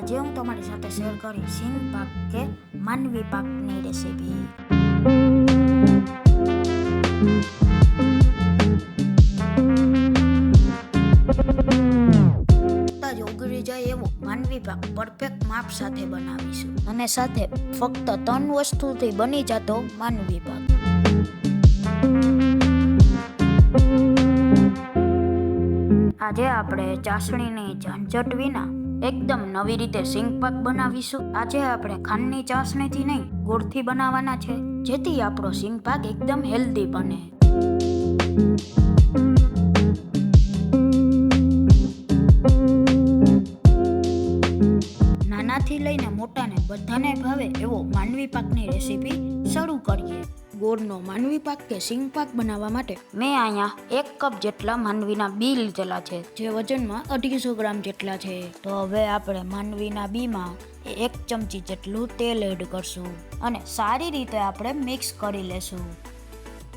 આજે હું તમારી સાથે શેર કરીશ સિંગ પાક કે માનવી પાકની રેસીપી ઉગડી જાય એવો માનવી પાક પરફેક્ટ માપ સાથે બનાવીશું અને સાથે ફક્ત ત્રણ વસ્તુથી બની જતો માનવી પાક આજે આપણે ચાસણીની ઝંઝટ વિના એકદમ નવી રીતે સિંગ પાક બનાવીશું. આજે આપણે ખાંડની ચાસણીથી નહીં, ગોળથી બનાવવાના છે, જેથી આપણો સિંગ પાક એકદમ હેલ્ધી બને. નાનાથી લઈને મોટાને બધાને ભાવે એવો માનવી પાકની રેસીપી શરૂ કરીએ. ગોળનો માનવી પાક કે સિંગ પાક બનાવવા માટે મેં અહીંયા એક કપ જેટલા માનવીના બી લીધેલા છે. જે વજનમાં અઢીસો ગ્રામ જેટલા છે. તો હવે આપણે માનવીના બીમાં એક ચમચી જેટલું તેલ એડ કરશું અને સારી રીતે આપણે મિક્સ કરી લેશું.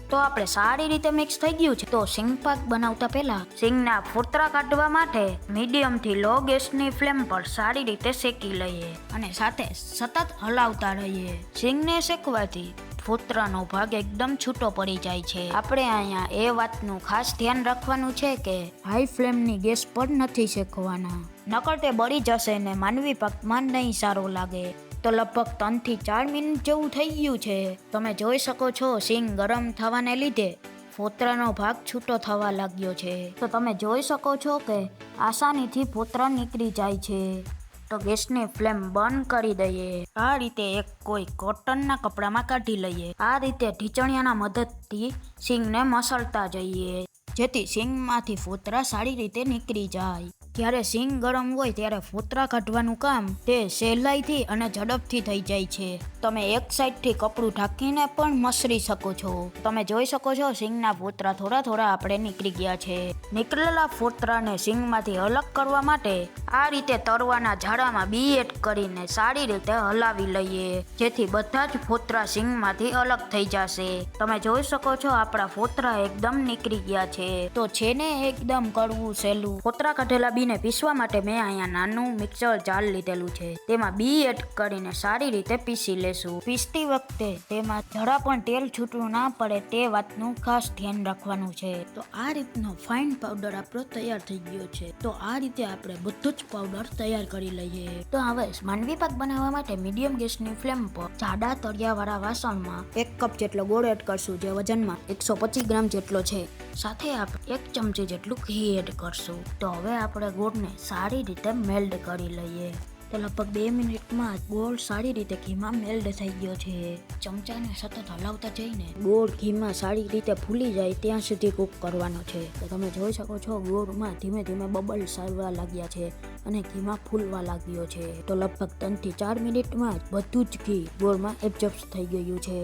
તો આપણે સારી રીતે મિક્સ થઈ ગયું છે. તો સિંગ પાક બનાવતા પહેલા સિંગના ફોતરા કાઢવા માટે મીડિયમથી લો ગેસની ફ્લેમ પર સારી રીતે શેકી લઈએ અને સાથે સતત હલાવતા રહીએ. સિંગને શેકવાથી ફોતરાનો ભાગ એકદમ છૂટો પડી જાય છે. આપણે અહીંયા એ વાતનું ખાસ ધ્યાન રાખવાનું છે કે હાઈ ફ્લેમની ગેસ પર નથી શેકવાના. નકર તે બળી જશે ને માનવી પાકમાં નહીં સારો લાગે. તો લગભગ ત્રણથી ચાર મિનિટ જેવું થઈ ગયું છે. તમે જોઈ શકો છો સિંગ ગરમ થવાને લીધે ફોતરાનો ભાગ છૂટો થવા લાગ્યો છે. તો તમે જોઈ શકો છો કે આસાનીથી ફોતરા નીકળી જાય છે. તો ગેસની ફ્લેમ બંધ કરી દઈએ. આ રીતે એક કોઈ કોટનના કપડામાં કાઢી લઈએ. આ રીતે ઢીચણિયાના મદદથી સિંગને મસળતા જઈએ, જેથી સિંગમાંથી ફોતરા સારી રીતે નીકળી જાય. જ્યારે સિંગ ગરમ હોય ત્યારે ફોતરા કાઢવાનું કામ તે સહેલાઈથી અને ઝડપથી થઈ જાય છે. તમે એક સાઈડથી કપડું ઢાંકીને પણ મસરી શકો છો. તમે જોઈ શકો છો સિંગના ફોતરા થોડા થોડા આપણે નીકળી ગયા છે. નીકળેલા ફોતરાને સિંગમાંથી અલગ કરવા માટે આ રીતે તરવાના ઝાડામાં બી એડ કરીને સારી રીતે હલાવી લઈએ, જેથી બધા જ ફોતરા સિંગમાંથી અલગ થઈ જશે. તમે જોઈ શકો છો આપણા ફોતરા એકદમ નીકળી ગયા છે. તો છે ને એકદમ કરવું સહેલું ફોતરા કાઢેલા બીને પીસવા માટે મેં અહીંયા નાનું મિક્સર જાર લીધેલું છે. તેમાં બી એડ કરીને સારી રીતે પીસી લેશું. પીસતી વખતે તેમાં જરા પણ તેલ છૂટવું ના પડે તે વાતનું ખાસ ધ્યાન રાખવાનું છે. તો આ રીતનો ફાઇન પાવડર આપણો તૈયાર થઈ ગયો છે. તો આ રીતે આપણે બધો જ પાવડર તૈયાર કરી લઈએ. તો હવે માનવી પાક બનાવવા માટે મીડિયમ ગેસની ફ્લેમ પર જાડા તળિયાવાળા વાસણમાં એક કપ જેટલો ગોળ એડ કરશું, જે વજનમાં એકસો પચીસ ગ્રામ જેટલો છે. સાથે આપણે એક ચમચી જેટલું ઘી એડ કરશું. તો હવે આપણે ગોળને સારી રીતે મેલ્ડ કરી લઈએ. તો લગભગ બે મિનિટમાં ગોળ સારી રીતે ઘીમાં મેલ્ડ થઈ ગયો છે. ચમચાને સતત હલાવતા જઈને ગોળ ઘીમાં સારી રીતે ફૂલી જાય ત્યાં સુધી કૂક કરવાનો છે. તો તમે જોઈ શકો છો ગોળમાં ધીમે ધીમે બબલ આવવા લાગ્યા છે અને ઘીમાં ફૂલવા લાગ્યો છે. તો લગભગ ત્રણથી ચાર મિનિટમાં જ બધું જ ઘી ગોળમાં એબ્ઝોર્બ થઈ ગયું છે.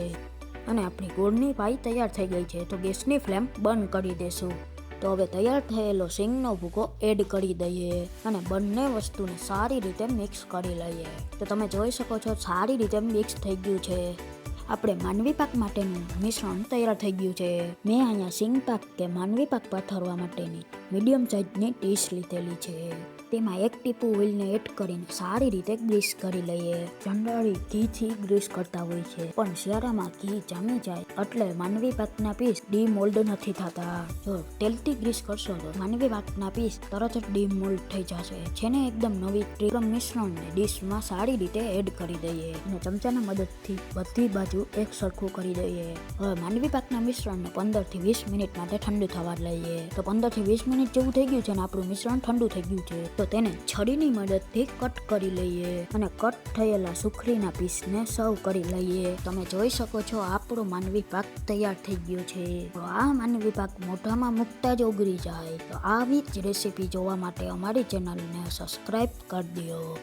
અને આપણી ગોળની પાઈ તૈયાર થઈ ગઈ છે. તો ગેસની ફ્લેમ બંધ કરી દેશું. તો હવે તૈયાર થયેલો સિંગનો ભૂકો એડ કરી દઈએ અને બંને વસ્તુને સારી રીતે મિક્સ કરી લઈએ. તો તમે જોઈ શકો છો સારી રીતે મિક્સ થઈ ગયું છે. આપણે માનવી પાક માટેનું મિશ્રણ તૈયાર થઈ ગયું છે. મેં અહીંયા સિંગ પાક કે માનવી પાક પાથરવા માટેની મીડિયમ સાઇઝની ડીશ લીધેલી છે. તેમાં એક ટીપું ઓઇલને એડ કરીને સારી રીતે ગ્રીસ કરી લઈએ. જનરલી ઘીથી ગ્રીસ કરતા હોય છે, પણ શિયાળામાં ઘી જામી જાય એટલે માનવી પાકના પીસ ડીમોલ્ડ નથી થતા. જો તેલથી ગ્રીસ કરશો તો માનવી પાકના પીસ તરત જ ડીમોલ્ડ થઈ જશે, જેને એકદમ નવી ત્રિરમ મિશ્રણને ડીશમાં સારી રીતે એડ કરી દઈએ અને ચમચાના મદદથી બધી બાજુ એક સરખું કરી દઈએ. હવે માનવી પાકના મિશ્રણને પંદરથી વીસ મિનિટ માટે ઠંડુ થવા લઈએ તો પંદરથી વીસ મિનિટ જેવું થઈ ગયું છે અને આપણું મિશ્રણ ઠંડુ થઈ ગયું છે. તો તેને છડીની મદદથી કટ કરી લઈએ અને કટ થયેલા સુખડીના પીસને સર્વ કરી લઈએ. તમે જોઈ શકો છો, આપણો માનવી પાક તૈયાર થઈ ગયો છે. તો આ માનવી પાક મોઢામાં મૂકતા જ ઓગળી જાય. તો આવી જ રેસીપી જોવા માટે અમારી ચેનલને સબસ્ક્રાઇબ કરી દો.